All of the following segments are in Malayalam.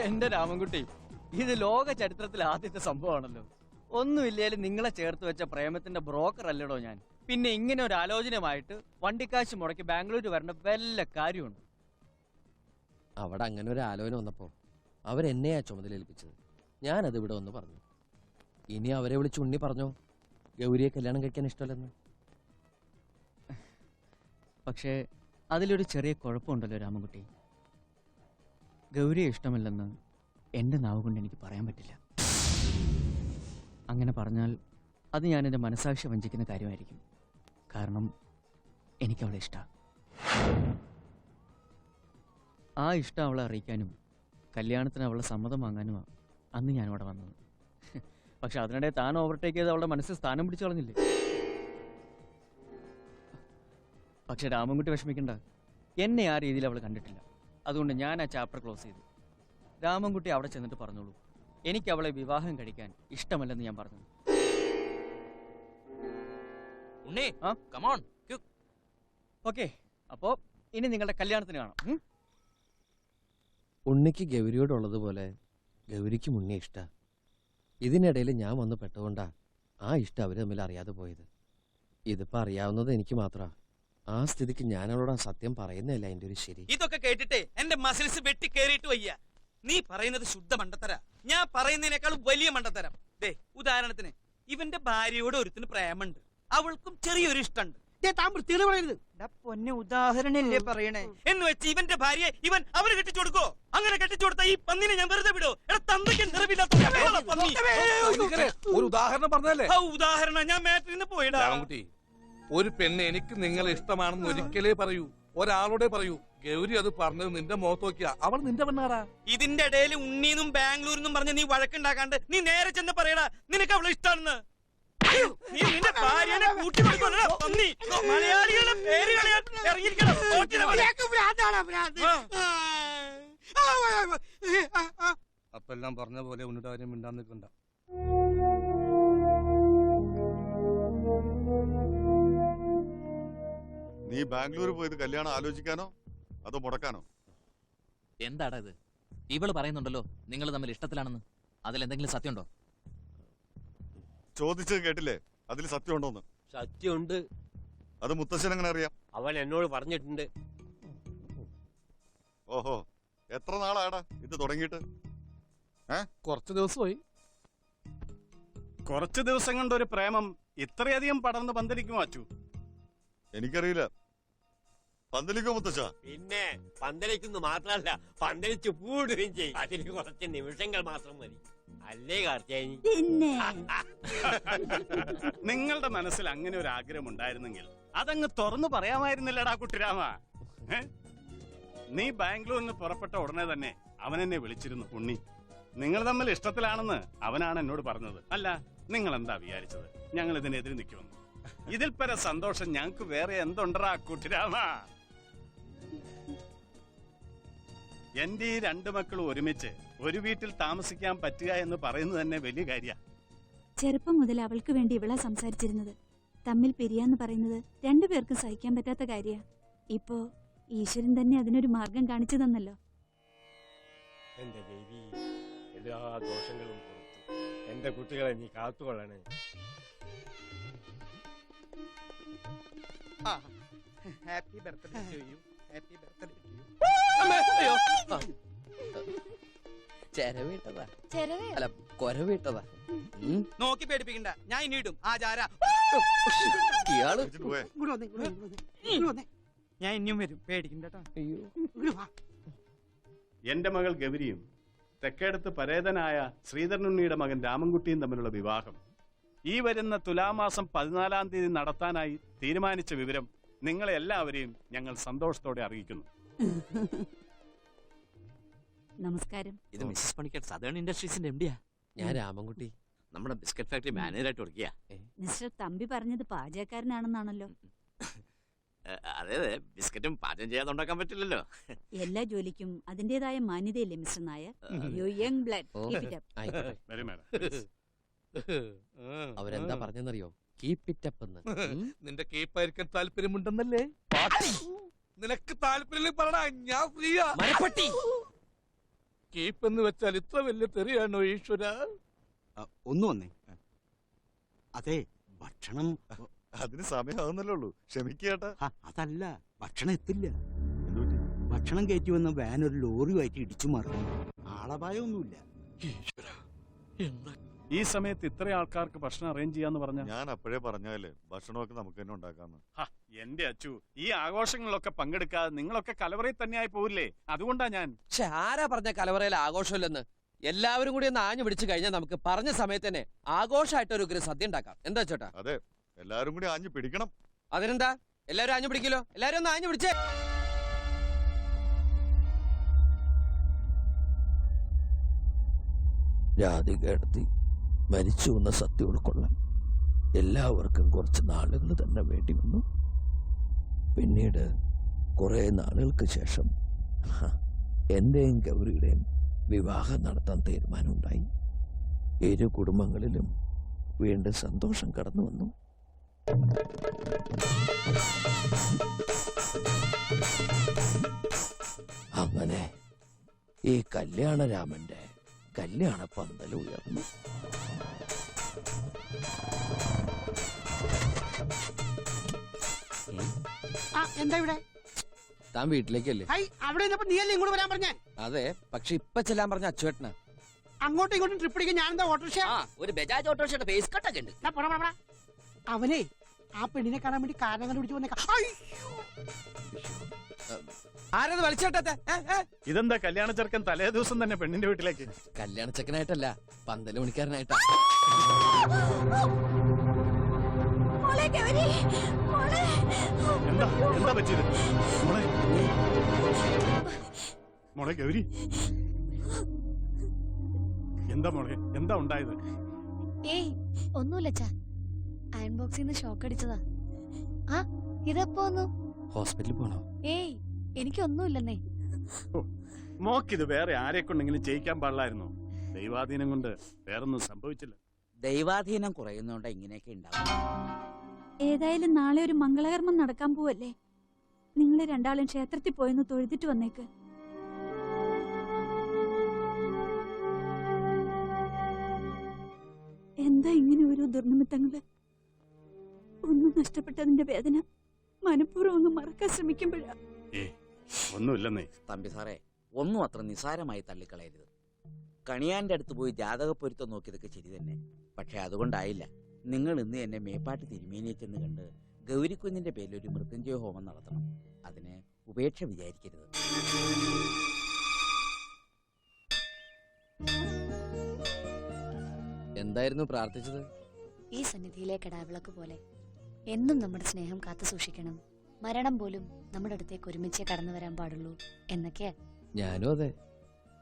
എന്റെ രാമൻകുട്ടി ഇത് ലോക ചരിത്രത്തിൽ ആദ്യത്തെ സംഭവമാണല്ലോ. ഒന്നുമില്ലേലും നിങ്ങളെ ചേർത്ത് വെച്ച പ്രേമത്തിന്റെ ബ്രോക്കർ അല്ലടോ ഞാൻ. പിന്നെ ഇങ്ങനെ ഒരു ആലോചനയുമായിട്ട് വണ്ടിക്കാശ് മുടക്കി ബാംഗ്ലൂർ വരേണ്ട വല്ല കാര്യമുണ്ട്? അവിടെ അങ്ങനെ ഒരു ആലോചന വന്നപ്പോ അവരെന്നെയാ ചുമതല ഏൽപ്പിച്ചത് ഞാനത് ഇവിടെ ഒന്ന് പറഞ്ഞു. ഇനി അവരെ വിളിച്ച് ഉണ്ണി പറഞ്ഞോ? ഗൗരിയെ കല്യാണം കഴിക്കാൻ ഇഷ്ടമല്ലെന്ന്. പക്ഷേ അതിലൊരു ചെറിയ കുഴപ്പമുണ്ടല്ലോ രാമൻകുട്ടി. ഗൗരിയെ ഇഷ്ടമല്ലെന്ന് എന്റെ നാവ് കൊണ്ട് എനിക്ക് പറയാൻ പറ്റില്ല. അങ്ങനെ പറഞ്ഞാൽ അത് ഞാൻ എന്റെ മനസാക്ഷി വഞ്ചിക്കുന്ന കാര്യമായിരിക്കും. കാരണം എനിക്കവളെ ഇഷ്ടമാണ് ആ ഇഷ്ടം അവളെ അറിയിക്കാനും കല്യാണത്തിന് അവളെ സമ്മതം വാങ്ങാനുമാണ് അന്ന് ഞാൻ അവിടെ വന്നത്. പക്ഷെ അതിനിടെ താൻ ഓവർടേക്ക് ചെയ്ത് അവളുടെ മനസ്സിൽ സ്ഥാനം പിടിച്ചു കളഞ്ഞില്ലേ? പക്ഷെ രാമൻകുട്ടി വിഷമിക്കണ്ട. എന്നെ ആ രീതിയിൽ അവൾ കണ്ടിട്ടില്ല. അതുകൊണ്ട് ഞാൻ ആ ചാപ്റ്റർ ക്ലോസ് ചെയ്തു. രാമൻകുട്ടി അവിടെ ചെന്നിട്ട് പറഞ്ഞോളൂ എനിക്ക് അവളെ വിവാഹം കഴിക്കാൻ ഇഷ്ടമല്ലെന്ന് ഞാൻ പറഞ്ഞു. ഉണ്ണി? കമോൺ ഓക്കെ അപ്പോ ഇനി നിങ്ങളുടെ കല്യാണത്തിന് കാണാം? ഉണ്ണിക്ക് ഗൗരിയോടുള്ളതുപോലെ ഗൗരിക്ക് ഉണ്ണി ഇഷ്ട. ഇതിനിടയിൽ ഞാൻ വന്ന് പെട്ടുകൊണ്ടാ ആ ഇഷ്ടം അവർ തമ്മിൽ അറിയാതെ പോയത്. ഇതിപ്പോ അറിയാവുന്നത് എനിക്ക് മാത്രാ. ആ സ്ഥിതിക്ക് ഞാൻ അവളോട് സത്യം പറയുന്നതല്ല എന്റെ ഒരു ശരി. ഇതൊക്കെ കേട്ടിട്ടേ എന്റെ മസിൽസ് വെട്ടി കേറിയിട്ട് വയ്യ. നീ പറയുന്നത് ശുദ്ധ മണ്ടത്തര. ഞാൻ പറയുന്നതിനേക്കാൾ വലിയ മണ്ടത്തരം. ദേ ഉദാഹരണത്തിന് ഇവന്റെ ഭാര്യയോട് ഒരുത്തിന് പ്രേമുണ്ട്. അവൾക്കും ചെറിയൊരു ഇഷ്ടമുണ്ട് പൊന്നെ ഉദാഹരണല്ലേ പറയണേ? എന്ന് വെച്ച് ഇവന്റെ ഭാര്യയെ ഇവൻ അവർ കെട്ടിച്ചു കൊടുക്കോ? അങ്ങനെ കെട്ടിച്ചു കൊടുത്ത ഈ പന്നിനെ ഞാൻ വെറുതെ വിടോ എടാ തന്തയ്ക്ക് നിറവില്ലാത്ത പന്നി. ഒരു ഉദാഹരണം പറഞ്ഞല്ലേ ആ ഉദാഹരണം ഞാൻ മാറ്റിൽ പോയിടാ. ഒരു പെണ്ണ് എനിക്ക് നിങ്ങളെ ഇഷ്ടമാണെന്ന് ഒരിക്കലേ പറയൂ. ഒരാളോടെ പറയൂ. ഗൗരി അത് പറഞ്ഞത് നിന്റെ മുഖത്ത് നോക്കിയാ. അവൾ നിന്റെ പെണ്ണാറാ ഇതിന്റെ ഇടയിൽ ഉണ്ണീന്നും ബാംഗ്ലൂരിന്നും പറഞ്ഞ് നീ വഴക്കുണ്ടാക്കാണ്ട് നീ നേരെ ചെന്ന് പറയടാ നിനക്ക് അവളെ ഇഷ്ടാണെന്ന്. നീ നിന്റെ ഭാര്യനെ കൂട്ടി പന്നി. മലയാളികളുടെ പേര് ഇറങ്ങിയിരിക്കണം. അപ്പൊ എല്ലാം പറഞ്ഞ പോലെ ഉണ്ണിട്ട് കാര്യം മിണ്ടാൻ നിൽക്കണ്ട. നീ ബാംഗ്ലൂർ പോയത് കല്യാണം ആലോചിക്കാനോ? അതോ മുടക്കാനോ? എന്താടാ ഇത്? ഇവൾ പറയുന്നുണ്ടല്ലോ നിങ്ങൾ തമ്മിൽ ഇഷ്ടത്തിലാണെന്ന്. അതിൽ എന്തെങ്കിലും സത്യമുണ്ടോ? ചോദിച്ചത് കേട്ടില്ലേ? അതിൽ സത്യമുണ്ടോന്ന്? സത്യമുണ്ട്. അത് മുത്തശ്ശൻ എങ്ങനെ അറിയാം? അവൻ എന്നോട് പറഞ്ഞിട്ടുണ്ട്. ഓഹോ എത്ര നാളാടാ ഇത് തുടങ്ങിയിട്ട്? കുറച്ച് ദിവസമായി. കുറച്ച് ദിവസം കൊണ്ട് ഒരു പ്രേമം ഇത്രയധികം പടർന്ന് പന്തലിക്കുമോ അച്ചു. എനിക്കറിയില്ല. പന്തലിക്കോ മുത്തച്ഛ? പിന്നെ പന്തലിക്കുന്നു മാത്രല്ല പന്തലിച്ച് പൂടുകയും ചെയ്യും. അതിന് കുറച്ച് നിമിഷങ്ങൾ മാത്രം മതി. അല്ലേ കാർത്തേനി നിങ്ങളുടെ മനസ്സിൽ അങ്ങനെ ഒരു ആഗ്രഹം ഉണ്ടായിരുന്നെങ്കിൽ അതങ്ങ് തുറന്നു പറയാമായിരുന്നില്ലടാ കുട്ടിരാമ. നീ ബാംഗ്ലൂരിൽ നിന്ന് പുറപ്പെട്ട ഉടനെ തന്നെ അവൻ എന്നെ വിളിച്ചിരുന്നു ഉണ്ണി. നിങ്ങൾ തമ്മിൽ ഇഷ്ടത്തിലാണെന്ന് അവനാണ് എന്നോട് പറഞ്ഞത്. അല്ല നിങ്ങൾ എന്താ വിചാരിച്ചത്? ഞങ്ങൾ ഇതിനെതിരെ നിൽക്കുമെന്ന്. ഇതിൽ പര സന്തോഷം ഞങ്ങൾക്ക് വേറെ എന്തുണ്ടറാ കുട്ടിരാമ? എന്റെ ഈ രണ്ടു മക്കളും ഒരുമിച്ച് ഒരു വീട്ടിൽ താമസിക്കാൻ പറ്റുക എന്ന് പറയുന്നത് തന്നെ വലിയ കാര്യ. ചെറുപ്പം മുതൽ അവൾക്ക് വേണ്ടി ഇവളാ സംസാരിച്ചിരുന്നത്. തമ്മിൽ പിരിയാന്ന് പറയുന്നത് രണ്ടുപേർക്കും സഹിക്കാൻ പറ്റാത്ത കാര്യ. ഇപ്പോ ഈശ്വരൻ തന്നെ അതിനൊരു മാർഗം കാണിച്ചു തന്നല്ലോ. എന്റെ ദേവി എല്ലാ ദോഷങ്ങളും പുറത്തു. എന്റെ കുട്ടികളെ നീ കാത്തുകൊള്ളണേ. Happy birthday to you. Happy birthday to you ചെരവിട്ടതാ. അല്ല കൊരവിട്ടതാ. നോക്കി പേടിപ്പിക്കണ്ട. ഞാൻ ഇനി ഇടും. ആചാര ജാര. ഇയാൾ ഇങ്ങോട്ട് വന്നേ, ഇങ്ങോട്ട് വന്നേ, ഞാൻ ഇനിയും വരും. പേടിക്കണ്ട അയ്യോ. എന്റെ മകൾ ഗൗരിയും തെക്കേടത്ത് പരേതനായ ശ്രീധരനുണ്ണിയുടെ മകൻ രാമൻകുട്ടിയും തമ്മിലുള്ള വിവാഹം. ഈ വരുന്ന തുലാമാസം പതിനാലാം തീയതി നടത്താനായി തീരുമാനിച്ച വിവരം നിങ്ങളെ എല്ലാവരെയും ഞങ്ങൾ സന്തോഷത്തോടെ അറിയിക്കുന്നു. നമസ്കാരം. ഇത് മിസ്സസ് പണിക്കർ സദേൺ ഇൻഡസ്ട്രീസിന്റെ എംഡിയാ ഞാൻ രാമൻകുട്ടി. നമ്മുടെ ബിസ്ക്കറ്റ് ഫാക്ടറി മാനേജർ മാനേജറായിട്ട് ചെയ്യാ. മിസ്റ്റർ തമ്പി പറഞ്ഞത് പാചകക്കാരനാണെന്നാണല്ലോ. അതെ അതെ. ബിസ്ക്കറ്റും പാചകം ചെയ്യാതെ ഉണ്ടാക്കാൻ പറ്റില്ലല്ലോ. എല്ലാ ജോലിക്കും അതിന്റേതായ മാന്യതയില്ലേ mister Nair? You young blood അവരെന്താ പറഞ്ഞെന്നറിയോ? കീപ് ഇറ്റ് അപ്പ് എന്ന്? നിന്റെ കീപ്പായിരിക്കാൻ താല്പര്യമുണ്ടെന്നല്ലേ? നിനക്ക് താല്പര്യം പറടാ? ഞാൻ ഫ്രീയാ. മരപ്പട്ടി. കീപ്പ് എന്ന് വെച്ചാൽ ഇത്ര വലിയ തെറിയാണോ ഈശ്വര? ഒന്ന് വന്നേ. അതെ ഭക്ഷണം. അതിന് സമയമാകുന്നല്ലേ ഉള്ളൂ. ക്ഷമിക്കേട്ടാ അതല്ല ഭക്ഷണം എത്തില്ല. ഭക്ഷണം കയറ്റി വന്ന വാൻ ഒരു ലോറിയുമായിട്ട് ഇടിച്ചു മറിഞ്ഞു ആളപായമൊന്നുമില്ല. ഈ സമയത്ത് ഇത്ര ആൾക്കാർക്ക് ഭക്ഷണം അറേഞ്ച് ചെയ്യാന്ന് പറഞ്ഞ? ഞാൻ അപ്പോഴേ പറഞ്ഞാലേ ഭക്ഷണമൊക്കെ നമുക്ക് തന്നെ ഉണ്ടാക്കാന്ന്. എന്റെ അച്ചു ഈ ആഘോഷങ്ങളിലൊക്കെ പങ്കെടുക്കാതെ നിങ്ങളൊക്കെ കലവറയിൽ തന്നെയായി പോവില്ലേ? അതുകൊണ്ടാ ഞാൻ. പക്ഷെ ആരാ പറഞ്ഞ കലവറയിൽ ആഘോഷമില്ലെന്ന്? എല്ലാവരും കൂടി ഒന്ന് ആഞ്ഞു പിടിച്ചു കഴിഞ്ഞാൽ നമുക്ക് പറഞ്ഞ സമയത്ത് തന്നെ ആഘോഷമായിട്ട് ഒരു സദ്യ ഉണ്ടാക്കാം. എന്താ ചേട്ടാ? അതെ എല്ലാവരും കൂടി ആഞ്ഞു പിടിക്കണം. അതിനെന്താ? എല്ലാവരും ആഞ്ഞു പിടിക്കലോ? എല്ലാവരും ഒന്ന് ആഞ്ഞു പിടിച്ചേ. രാധികടത്തി മരിച്ചു എന്ന സത്യം ഉൾക്കൊള്ളാൻ എല്ലാവർക്കും കുറച്ച് നാളുകൾ തന്നെ വേണ്ടി വന്നു. പിന്നീട് കുറേ നാളുകൾക്ക് ശേഷം എന്റെയും ഗൗരിയുടെയും വിവാഹം നടത്താൻ തീരുമാനമുണ്ടായി. ഇരു കുടുംബങ്ങളിലും വീണ്ടും സന്തോഷം കടന്നു വന്നു. അങ്ങനെ ഈ കല്യാണരാമന്റെ കല്യാണ പന്തൽ ഉയർന്നു. എന്താ ഇവിടെ? താൻ വീട്ടിലേക്കല്ലേ? ഹൈ അവിടെ നിന്നപ്പോ നീയല്ലേ ഇങ്ങോട്ട് വരാൻ പറഞ്ഞേ? അതെ പക്ഷെ ഇപ്പൊ ചെല്ലാൻ പറഞ്ഞ അച്ചുവേട്ടന്. അങ്ങോട്ടും ഇങ്ങോട്ടും ട്രിപ്പ് അടിക്കാൻ ഞാൻ എന്താ ഓട്ടോറിക്ഷ ഒരു ബജാജ് ഓട്ടോറിക്ഷയുടെ ഫേസ് കട്ടൊക്കെ ഉണ്ട്. അവനെ ആ പെണ്ണിനെ കാണാൻ വേണ്ടി കാരണം കണ്ടുപിടിച്ച് വന്നേക്കാം. ആരത് വലിച്ചേട്ടത്തെ ഇതെന്താ കല്യാണ ചെറുക്കൻ തലേ ദിവസം തന്നെ പെണ്ണിന്റെ വീട്ടിലേക്ക്? കല്യാണ ചെക്കനായിട്ടല്ല പന്തൽ മണിക്കാരനായിട്ടാ എന്താ എന്താ പറ്റിയത്? മോളെ മോളെ ഗൗരി. എന്താ മോളെ എന്താ ഉണ്ടായത്? ഏയ് ഒന്നുമില്ല അയൺബോക്സിന്ന് അയൺ ബോക്സിൽ നിന്ന് ഷോക്ക് അടിച്ചതാ. ആ ഇതെപ്പോ ഹോസ്പിറ്റലിൽ പോണോ? ഏയ് എനിക്കൊന്നുമില്ലെന്നേ. മോക്കിത് വേറെ ആരെ കൊണ്ടെങ്കിലും ചെയ്യിക്കാൻ പാടില്ലായിരുന്നു? ദൈവാധീനം കൊണ്ട് വേറൊന്നും സംഭവിച്ചില്ല. ദൈവാധീനം കുറയുന്നോണ്ട് ഇങ്ങനെയൊക്കെ ഉണ്ടാവും. ഏതായാലും നാളെ ഒരു മംഗളകർമ്മം നടക്കാൻ പോവല്ലേ? നിങ്ങൾ രണ്ടാളും ക്ഷേത്രത്തിൽ പോയെന്ന് തൊഴുതിട്ട് വന്നേക്ക്. എന്താ ഇങ്ങനെ ഓരോ ദുർനിമിത്തങ്ങൾ? ഒന്നും നഷ്ടപ്പെട്ടതിന്റെ വേദന മനഃപൂർവം ഒന്ന് മറക്കാൻ ശ്രമിക്കുമ്പോഴാ. ഏ ഒന്നുമില്ലെന്നേ. തമ്പി സാറേ ഒന്നും അത്ര നിസാരമായി തള്ളിക്കളയരുത്. കണിയാന്റെ അടുത്ത് പോയി ജാതക പൊരുത്തം നോക്കിയതൊക്കെ ശരി തന്നെ. പക്ഷെ അതുകൊണ്ടായില്ല. നിങ്ങൾ ഇന്ന് എന്നെ മേപ്പാട്ട് തിരുമേനിയെച്ചെന്ന് കണ്ട് ഗൗരിക്കുഞ്ഞിന്റെ പേരിൽ ഒരു മൃത്യുഞ്ജയ ഹോമം നടത്തണം. അതിന് ഉപേക്ഷ വിചാരിക്കരുത്. എന്തായിരുന്നു പ്രാർത്ഥിച്ചത്? ഈ സന്നിധിയിലെ കടാവിളക്ക് പോലെ എന്നും നമ്മുടെ സ്നേഹം കാത്തു സൂക്ഷിക്കണം മരണം പോലും നമ്മുടെ അടുത്തേക്ക് ഒരുമിച്ച് കടന്നു വരാൻ പാടുള്ളൂ എന്നൊക്കെ? ഞാനും അതെ.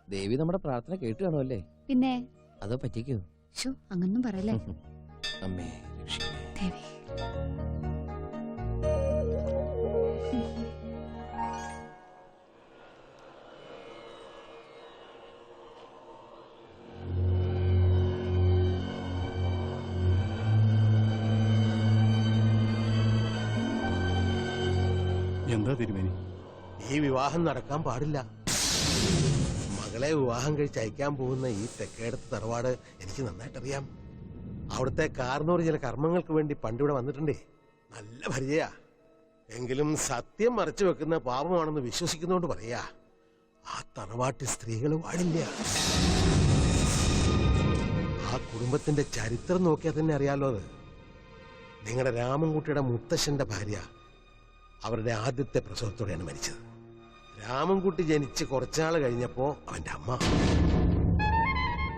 ദേവി നമ്മുടെ പ്രാർത്ഥന കേട്ടു കാണുമല്ലേ പിന്നെ? അതോ പറ്റിക്കോ? ഷോ അങ്ങൊന്നും പറയല്ലേ? അമ്മേ ദേവി. എന്താ തിരുമേനി? ഈ വിവാഹം നടക്കാൻ പാടില്ല. മകളെ വിവാഹം കഴിച്ച് അയക്കാൻ പോകുന്ന ഈ തെക്കേടത്ത് തറവാട് എനിക്ക് നന്നായിട്ടറിയാം. അവിടുത്തെ കാർന്നൂർ ചില കർമ്മങ്ങൾക്ക് വേണ്ടി പണ്ടിവിടെ വന്നിട്ടുണ്ടേ. നല്ല പരിചയ. എങ്കിലും സത്യം മറച്ചു വെക്കുന്ന പാപമാണെന്ന് വിശ്വസിക്കുന്നോണ്ട് പറയാ ആ തറവാട്ടിൽ സ്ത്രീകൾ വാടില്ല ആ കുടുംബത്തിന്റെ ചരിത്രം നോക്കിയാൽ തന്നെ അറിയാലോ അത്. നിങ്ങളുടെ രാമൻകുട്ടിയുടെ മുത്തശ്ശന്റെ ഭാര്യ. അവരുടെ ആദ്യത്തെ പ്രസവത്തോടെയാണ് മരിച്ചത്. രാമൻകുട്ടി ജനിച്ച് കുറച്ചാൾ കഴിഞ്ഞപ്പോ അവന്റെ അമ്മ.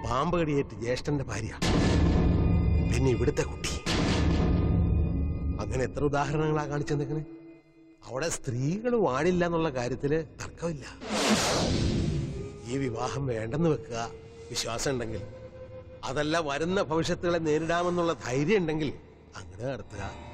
പാമ്പ് കടിയേറ്റ് ജ്യേഷ്ഠന്റെ ഭാര്യ. പിന്നെ ഇവിടുത്തെ കുട്ടി. അങ്ങനെ എത്ര ഉദാഹരണങ്ങളാ കാണിച്ചു തന്നെ അവിടെ സ്ത്രീകൾ വാടില്ല എന്നുള്ള കാര്യത്തിൽ തർക്കമില്ല. ഈ വിവാഹം വേണ്ടെന്ന് വെക്കുക വിശ്വാസം ഉണ്ടെങ്കിൽ. അതല്ല വരുന്ന ഭവിഷ്യത്തുകളെ നേരിടാമെന്നുള്ള ധൈര്യം ഉണ്ടെങ്കിൽ അങ്ങനെ നടത്തുക.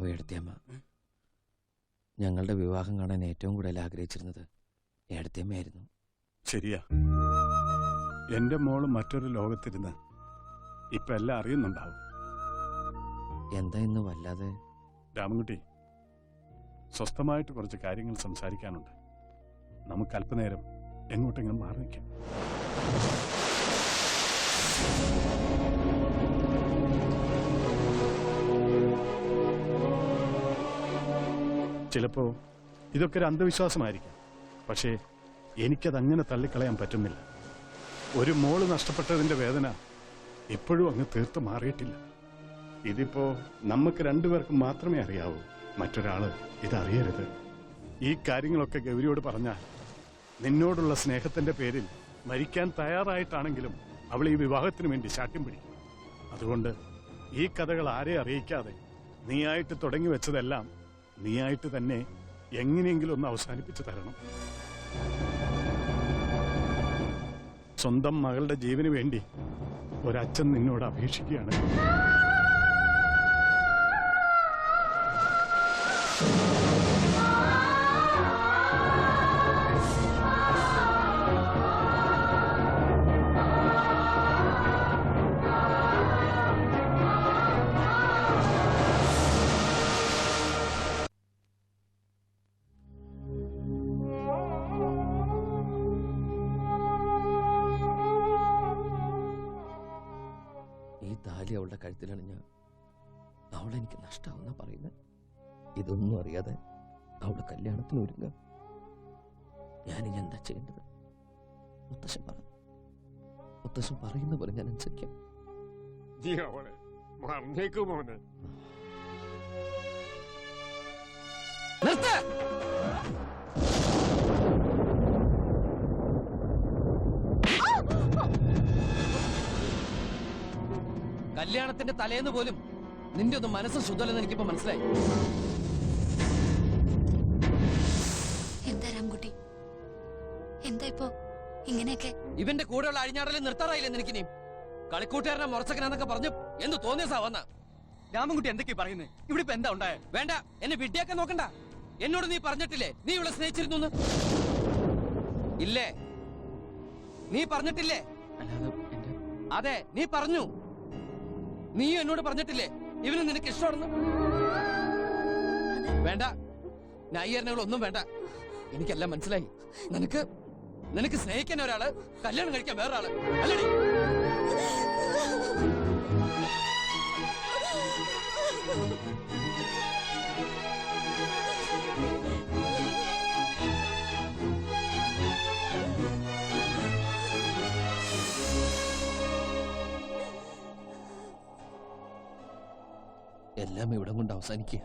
പാവ അമ്മ ഞങ്ങളുടെ വിവാഹം കാണാൻ ഏറ്റവും കൂടുതൽ ആഗ്രഹിച്ചിരുന്നത് ഏടത്തിയമ്മയായിരുന്നു ശരിയാ. എന്റെ മോൾ മറ്റൊരു ലോകത്തിരുന്ന് ഇപ്പൊ എല്ലാം അറിയുന്നുണ്ടാവും. എന്താ ഇന്ന് വല്ലാതെ? രാമൻകുട്ടി സ്വസ്ഥമായിട്ട് കുറച്ച് കാര്യങ്ങൾ സംസാരിക്കാനുണ്ട്. നമുക്ക് അല്പനേരം എങ്ങോട്ടെങ്കിലും മാറി നിൽക്കാം. ചിലപ്പോ ഇതൊക്കെ ഒരു അന്ധവിശ്വാസമായിരിക്കാം. പക്ഷേ എനിക്കതങ്ങനെ തള്ളിക്കളയാൻ പറ്റുന്നില്ല. ഒരു മോൾ നഷ്ടപ്പെട്ടതിന്റെ വേദന ഇപ്പോഴും അങ്ങ് തീർത്ത് മാറിയിട്ടില്ല. ഇതിപ്പോ നമുക്ക് രണ്ടുപേർക്കും മാത്രമേ അറിയാവൂ. മറ്റൊരാൾ ഇതറിയരുത്. ഈ കാര്യങ്ങളൊക്കെ ഗൗരിയോട് പറഞ്ഞാൽ നിന്നോടുള്ള സ്നേഹത്തിന്റെ പേരിൽ മരിക്കാൻ തയ്യാറായിട്ടാണെങ്കിലും അവൾ ഈ വിവാഹത്തിന് വേണ്ടി ശാഠ്യം പിടിക്കും. അതുകൊണ്ട് ഈ കഥകൾ ആരെ അറിയിക്കാതെ നീയായിട്ട് തുടങ്ങി വെച്ചതെല്ലാം നീയായിട്ട് തന്നെ എങ്ങനെയെങ്കിലും ഒന്ന് അവസാനിപ്പിച്ചു തരണം. സ്വന്തം മകളുടെ ജീവന് വേണ്ടി ഒരച്ഛൻ നിന്നോട് അപേക്ഷിക്കുകയാണ്. നഷ്ടാവുന്ന പറയുന്നത് ഇതൊന്നും അറിയാതെ അവൾ കല്യാണത്തിന് ഒരുങ്ങ. ഞാനിനി എന്താ ചെയ്യേണ്ടത്? മുത്തശ്ശൻ പറഞ്ഞു മുത്തശ്ശൻ പറയുന്ന പോലെ ഞാൻ അനുസരിക്കാം. നീ അവളെ മറന്നേക്ക് മോനെ. നിർത്ത്! കല്യാണത്തിന്റെ തലേന്ന് പോലും നിന്റെ ഒന്നും മനസ്സ് ശുദ്ധല്ലെന്ന് എനിക്കിപ്പോ മനസ്സിലായി. എന്താ രാംകുട്ടി? എന്താ ഇപ്പോ? ഇങ്ങനെയൊക്കെ? ഇവന്റെ കൂടെയുള്ള അഴിഞ്ഞാടലിൽ നിർത്താറായില്ലേ നിനക്കിനി? കളിക്കൂട്ടുകാരനെ മുറച്ചക്കനാന്നൊക്കെ പറഞ്ഞു എന്ന് തോന്നിയ സാവന്ന രാമൻകുട്ടി എന്തൊക്കെയാ പറയുന്നത് ഇവിടെ ഇപ്പൊ എന്താ ഉണ്ടായ? വേണ്ട എന്നെ വിഡ്ഢിയാക്കാൻ നോക്കണ്ട. എന്നോട് നീ പറഞ്ഞിട്ടില്ലേ? നീ ഇവിടെ സ്നേഹിച്ചിരുന്നു ഇല്ലേ? നീ പറഞ്ഞിട്ടില്ലേ? അല്ലാതെ അതെ നീ പറഞ്ഞു. നീ എന്നോട് പറഞ്ഞിട്ടില്ലേ? ഇവന് നിനക്ക് ഇഷ്ടമാണെന്ന്? വേണ്ട. ന്യായീകരണങ്ങളൊന്നും വേണ്ട. എനിക്കെല്ലാം മനസ്സിലായി. നിനക്ക് നിനക്ക് സ്നേഹിക്കാൻ ഒരാൾ കല്യാണം കഴിക്കാൻ വേറൊരാൾ. അല്ലടി. എല്ലാം ഇവിടം കൊണ്ട് അവസാനിക്കുക.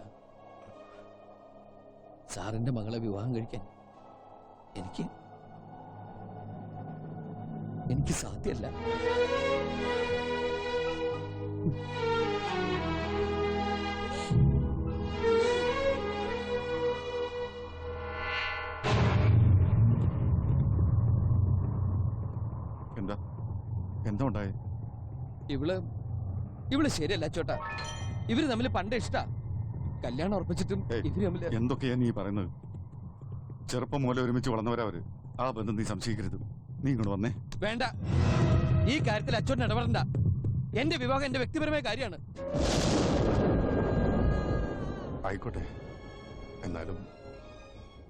സാറിന്റെ മകളെ വിവാഹം കഴിക്കാൻ എനിക്ക് എനിക്ക് സാധ്യമല്ല എന്താ? എന്താ ഉണ്ടായേ? ഇവൾ ഇവൾ ശരിയല്ല ചോട്ടാ ഇവർ തമ്മിൽ പണ്ട് ഇഷ്ടാ. കല്യാണം ഉറപ്പിച്ചിട്ടും ഇവർ തമ്മിൽ എന്തൊക്കെയാ നീ പറയുന്നത്? ചെറുപ്പം മൂലം ഒരുമിച്ച് വളർന്നവരവര് ആ ബന്ധം നീ സംശയിക്കരുത്. നീ ഇങ്ങോട്ട് വന്നേ. വേണ്ട. ഈ കാര്യത്തിൽ അച്ഛൻ ഇടപെടണ്ട. എന്റെ വിവാഹം എന്റെ വ്യക്തിപരമായ കാര്യമാണ്. ആയിക്കോട്ടെ. എന്നാലും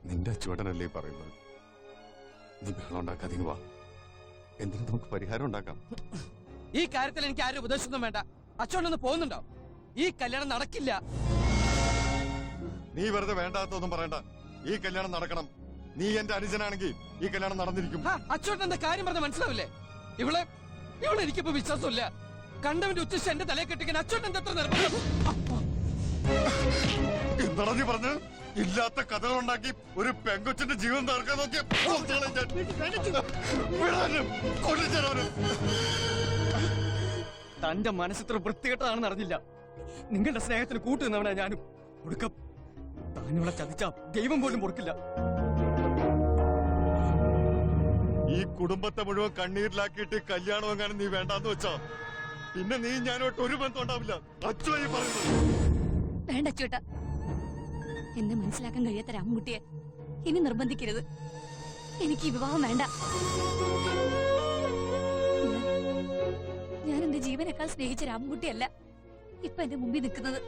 നിന്റെ അച്ചുവേട്ടനല്ലേ പറയുന്നത്? നീ ബഹളം ഉണ്ടാക്കാതെ വാ. എന്തിനും നമുക്ക് പരിഹാരം ഉണ്ടാക്കാം. ഈ കാര്യത്തിൽ എനിക്ക് ആരും ഉപദേശമൊന്നും വേണ്ട. അച്ഛനൊന്ന് പോകുന്നുണ്ടോ? ഈ കല്യാണം നടക്കില്ല. നീ വെറുതെ വേണ്ടാത്തൊന്നും പറയണ്ട. ഈ കല്യാണം നടക്കണം. നീ എന്റെ അനുജനാണെങ്കിൽ ഈ കല്യാണം നടന്നിരിക്കും. അച്ഛൻ കാര്യം പറഞ്ഞ മനസ്സിലാവില്ലേ? ഇവളെ ഇവളെ എനിക്കിപ്പോ വിശ്വാസമില്ല. കണ്ടവന്റെ ഉച്ചിശ എന്റെ തലയെ കെട്ടിക്കാൻ അച്ചോട്ടൻ എത്ര നിർബന്ധം? നീ പറഞ്ഞു? ഇല്ലാത്ത കഥകൾ ഉണ്ടാക്കി ഒരു പെങ്കൊച്ചിന്റെ ജീവൻ തീർക്കാൻ നോക്കിയ തന്റെ മനസ്സിത്ര വൃത്തികെട്ടതാണെന്ന് അറിഞ്ഞില്ല. നിങ്ങളുടെ സ്നേഹത്തിന് കൂട്ടുനിന്നവനാ ഞാനും. ഒടുക്കം താനുള്ള ചതിച്ച ദൈവം പോലും പൊറുക്കില്ല. ഈ കുടുംബത്തെ മുഴുവൻ കണ്ണീരിലാക്കിയിട്ട് കല്യാണം എങ്ങാനും നീ വേണ്ടാന്ന് വെച്ചാ? പിന്നെ നീ ഞാനോട്ട് ഒരു ബന്ധം ഉണ്ടാവില്ല. അച്ഛനായി പറയുന്നത്. വേണ്ട അച്ചുവേട്ട എന്നെ മനസ്സിലാക്കാൻ കഴിയാത്ത രാമൻകുട്ടിയെ ഇനി നിർബന്ധിക്കരുത്. എനിക്ക് ഈ വിവാഹം വേണ്ട. ഞാൻ- ഞാൻ എന്റെ ജീവനേക്കാൾ സ്നേഹിച്ച രാമൻകുട്ടിയല്ല. ഇപ്പൊ എന്റെ മുമ്പിൽ നിൽക്കുന്നത്.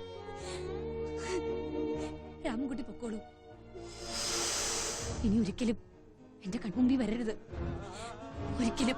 രാമൻകുട്ടി പൊക്കോളൂ. ഇനി ഒരിക്കലും എന്റെ കൺമുമ്പിൽ വരരുത്. ഒരിക്കലും.